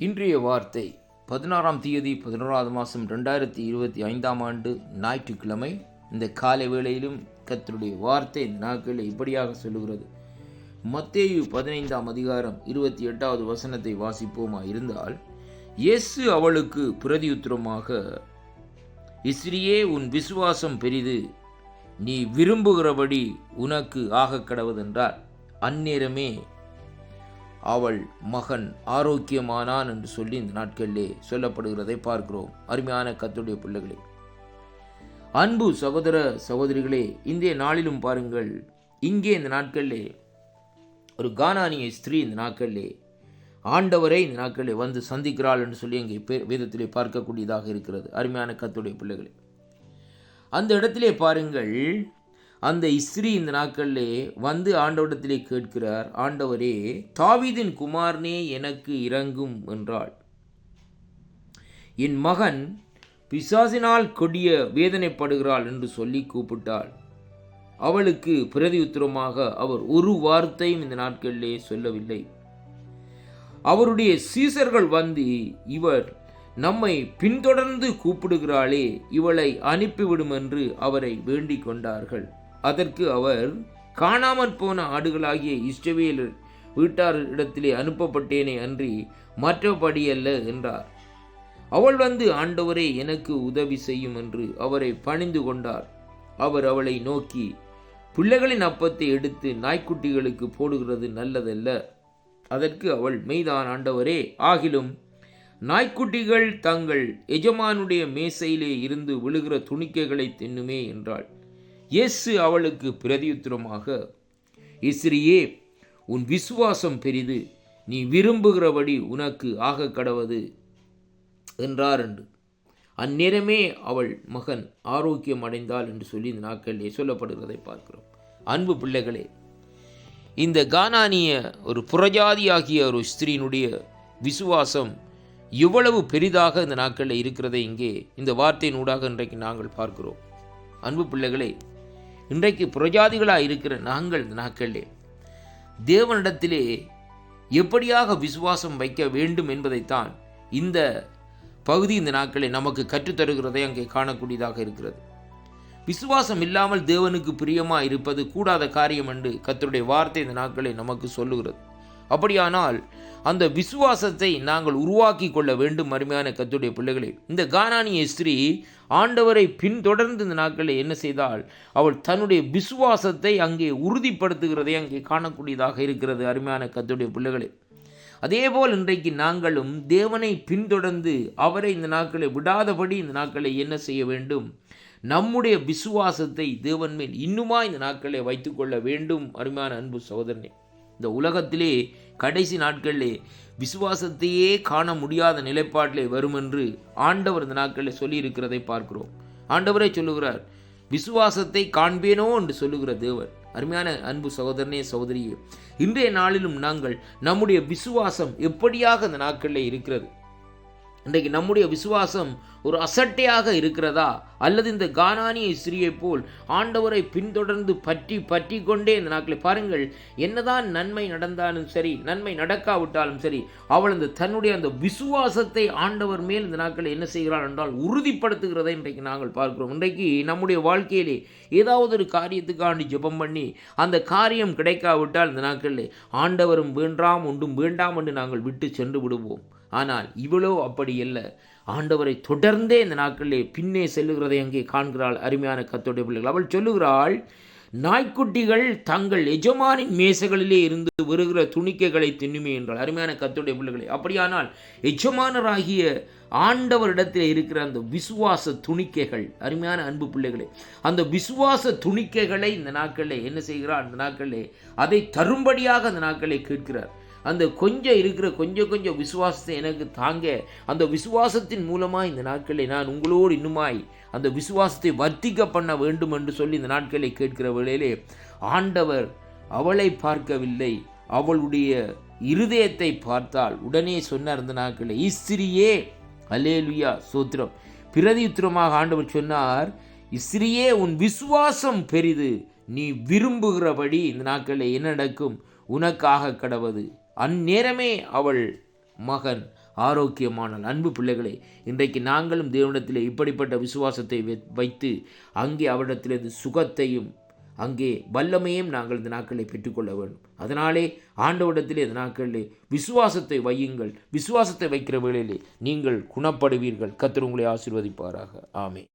இன்றைய வார்த்தை பதினாறாம் தேதி பதினோராவது மாதம் ரெண்டாயிரத்தி இருபத்தி ஐந்தாம் ஆண்டு ஞாயிற்றுக்கிழமை. இந்த காலை வேளையிலும் கத்தருடைய வார்த்தை இந்த நாட்களில் இப்படியாக சொல்லுகிறது. மத்தேயு பதினைந்தாம் அதிகாரம் இருபத்தி எட்டாவது வசனத்தை வாசிப்போமா இருந்தால் இயேசு அவளுக்கு பிரதியுத்திரமாக இஸ்ரியே உன் விசுவாசம் பெரிது. நீ விரும்புகிறபடி உனக்கு ஆகக் கடவுதென்றார் அந்நேரமே அவள் மகன் ஆரோக்கியமானான் என்று சொல்லி இந்த நாட்களிலே சொல்லப்படுகிறதை பார்க்கிறோம். அருமையான கத்துடைய பிள்ளைகளே. அன்பு சகோதர சகோதரிகளே இந்திய நாளிலும் பாருங்கள். இங்கே இந்த நாட்களிலே ஒரு கானானிய ஸ்திரீ இந்த நாட்களிலே ஆண்டவரை இந்த நாட்களிலே வந்து சந்திக்கிறாள் என்று சொல்லி இங்கே பே- வேதத்திலே பார்க்கக்கூடியதாக இருக்கிறது. அருமையான கத்துடைய பிள்ளைகளே. அந்த இடத்திலே பாருங்கள் அந்த இஸ்ரீ இந்த நாட்களிலே வந்து ஆண்டவரிடத்திலே கேட்கிறார் ஆண்டவரே தாவிதின் குமாரனே எனக்கு இறங்கும் என்றாள். என் மகன் பிசாசினால் கொடிய வேதனைப்படுகிறாள் என்று சொல்லி கூப்பிட்டாள். அவளுக்கு பிரதி உத்தரமாக அவர் ஒரு வார்த்தையும் இந்த நாட்களிலே சொல்லவில்லை. அவருடைய சீசர்கள் வந்து இவர் நம்மை பின்தொடர்ந்து கூப்பிடுகிறாளே இவளை அனுப்பிவிடும் என்று அவரை வேண்டிக் கொண்டார்கள். அதற்கு அவர் காணாமற் போன ஆடுகளாகிய இஸ்ரவேல் வீட்டாரிடத்திலே அனுப்பப்பட்டேனே அன்றி மற்றபடியல்ல என்றார். அவள் வந்து ஆண்டவரே எனக்கு உதவி செய்யும் என்று அவரை பணிந்து கொண்டார். அவர் அவளை நோக்கி பிள்ளைகளின் அப்பத்தை எடுத்து நாய்க்குட்டிகளுக்கு போடுகிறது நல்லதல்ல. அதற்கு அவள் மெய்தான் ஆண்டவரே ஆகிலும் நாய்க்குட்டிகள் தங்கள் எஜமானுடைய மேசையிலே இருந்து விழுகிற துணிக்கைகளை தின்னுமே என்றாள். இயேசு அவளுக்கு பிரதியுத்திரமாக இஸ்ரியே உன் விசுவாசம் பெரிது. நீ விரும்புகிறபடி உனக்கு ஆக கடவது என்றார் என்று அந்நேரமே அவள் மகன் ஆரோக்கியம் அடைந்தாள் என்று சொல்லி இந்த நாட்களிலே சொல்லப்படுகிறதை பார்க்கிறோம். அன்பு பிள்ளைகளே இந்த கானானிய ஒரு புறஜாதியாகிய ஒரு ஸ்திரீனுடைய விசுவாசம் எவ்வளவு பெரிதாக இந்த நாட்களில் இருக்கிறதை இங்கே இந்த வார்த்தையின் ஊடாக இன்றைக்கு நாங்கள் பார்க்கிறோம். அன்பு பிள்ளைகளே இன்றைக்கு புறஜாதிகளாக இருக்கிற நாங்கள் இந்த நாட்களிலே தேவனிடத்திலே எப்படியாக விசுவாசம் வைக்க வேண்டும் என்பதைத்தான் இந்த பகுதி இந்த நாட்களை நமக்கு கற்றுத்தருகிறதை அங்கே காணக்கூடியதாக இருக்கிறது. விசுவாசம் இல்லாமல் தேவனுக்கு பிரியமாக இருப்பது கூடாத காரியம் என்று கத்தருடைய வார்த்தை இந்த நாட்களை நமக்கு சொல்லுகிறது. அப்படியானால் அந்த விசுவாசத்தை நாங்கள் உருவாக்கி கொள்ள வேண்டும் அருமையான கத்துடைய பிள்ளைகளே. இந்த கானானிய ஸ்திரீ ஆண்டவரை பின்தொடர்ந்து இந்த நாட்களில் என்ன செய்தால் அவள் தன்னுடைய விசுவாசத்தை அங்கே உறுதிப்படுத்துகிறதை அங்கே காணக்கூடியதாக இருக்கிறது அருமையான கத்துடைய பிள்ளைகளே. அதேபோல் இன்றைக்கு நாங்களும் தேவனை பின்தொடர்ந்து அவரை இந்த நாட்களை விடாதபடி இந்த நாட்களை என்ன செய்ய வேண்டும்? நம்முடைய விசுவாசத்தை தேவன் மேல் இன்னுமா இந்த நாட்களை வைத்துக்கொள்ள வேண்டும் அருமையான அன்பு சகோதரனே. இந்த உலகத்திலே கடைசி நாட்களிலே விசுவாசத்தையே காண முடியாத நிலைப்பாட்டிலே வரும் என்று ஆண்டவர் இந்த நாட்களில் சொல்லியிருக்கிறதை பார்க்கிறோம். ஆண்டவரே சொல்லுகிறார் விசுவாசத்தை காண்பேனோ என்று சொல்லுகிற தேவர் அருமையான அன்பு சகோதரனே சகோதரியே இன்றைய நாளிலும் நாங்கள் நம்முடைய விசுவாசம் எப்படியாக இந்த நாட்களில் இருக்கிறது? இன்றைக்கு நம்முடைய விசுவாசம் ஒரு அசட்டையாக இருக்கிறதா? அல்லது இந்த கானானிய ஸ்ரீயை போல் ஆண்டவரை பின்தொடர்ந்து பற்றி பற்றி கொண்டே இந்த நாட்களை பாருங்கள். என்னதான் நன்மை நடந்தாலும் சரி நன்மை நடக்காவிட்டாலும் சரி அவள் அந்த தன்னுடைய அந்த விசுவாசத்தை ஆண்டவர் மேல் இந்த நாட்களை என்ன செய்கிறாள் என்றால் உறுதிப்படுத்துகிறதை இன்றைக்கு நாங்கள் பார்க்கிறோம். இன்றைக்கு நம்முடைய வாழ்க்கையிலே ஏதாவது ஒரு காரியத்துக்காண்டி ஜெபம் பண்ணி அந்த காரியம் கிடைக்காவிட்டால் இந்த நாட்களில் ஆண்டவரும் வேண்டாம் ஒன்றும் வேண்டாம் என்று நாங்கள் விட்டு சென்று விடுவோம். ஆனால் இவளோ அப்படி இல்லை ஆண்டவரை தொடர்ந்தே இந்த நாட்களிலே பின்னே செல்லுகிறதை அங்கே காண்கிறாள் அருமையான கத்தோடைய பிள்ளைகள். அவள் சொல்லுகிறாள் நாய்க்குட்டிகள் தங்கள் எஜமானின் மேசைகளிலே இருந்து வருகிற துணிக்கைகளை தின்னுமே என்றால் அருமையான கத்தோடைய பிள்ளைகளை. அப்படியானால் எஜமானராகிய ஆண்டவரிடத்தில் இருக்கிற அந்த விசுவாச துணிக்கைகள் அருமையான அன்பு பிள்ளைகளே அந்த விசுவாச துணிக்கைகளை இந்த நாட்களில் என்ன செய்கிறார்? அந்த நாட்களிலே அதை தரும்படியாக அந்த நாட்களை கேட்கிறார். அந்த கொஞ்சம் இருக்கிற கொஞ்சம் கொஞ்சம் விசுவாசத்தை எனக்கு தாங்க. அந்த விசுவாசத்தின் மூலமாக இந்த நாட்களில் நான் உங்களோடு இன்னுமாய் அந்த விசுவாசத்தை வர்த்திக்க பண்ண வேண்டும் என்று சொல்லி இந்த நாட்களை கேட்கிற வேளையிலே ஆண்டவர் அவளை பார்க்கவில்லை. அவளுடைய இருதயத்தை பார்த்தால் உடனே சொன்னார் இந்த நாட்களில் இஸ்திரியே அலேலுயா சோத்திரம். பிரதியுத்திரமாக ஆண்டவர் சொன்னார் இஸ்திரியே உன் விசுவாசம் பெரிது. நீ விரும்புகிறபடி இந்த நாட்களில் என்ன நடக்கும்? உனக்காக கடவது. அந்நேரமே அவள் மகன் ஆரோக்கியமான அன்பு பிள்ளைகளே இன்றைக்கு நாங்களும் தேவனிடத்தில் இப்படிப்பட்ட விசுவாசத்தை வை- வைத்து அங்கே அவரிடத்திலிருந்து சுகத்தையும் அங்கே வல்லமையும் நாங்கள் இந்த நாட்களை பெற்றுக்கொள்ள வேண்டும். அதனாலே ஆண்டவரிடத்திலே இந்த நாட்களிலே விசுவாசத்தை வையுங்கள். விசுவாசத்தை வைக்கிற வேளையிலே நீங்கள் குணப்படுவீர்கள். கத்திர உங்களை ஆசிர்வதிப்பாராக. ஆமே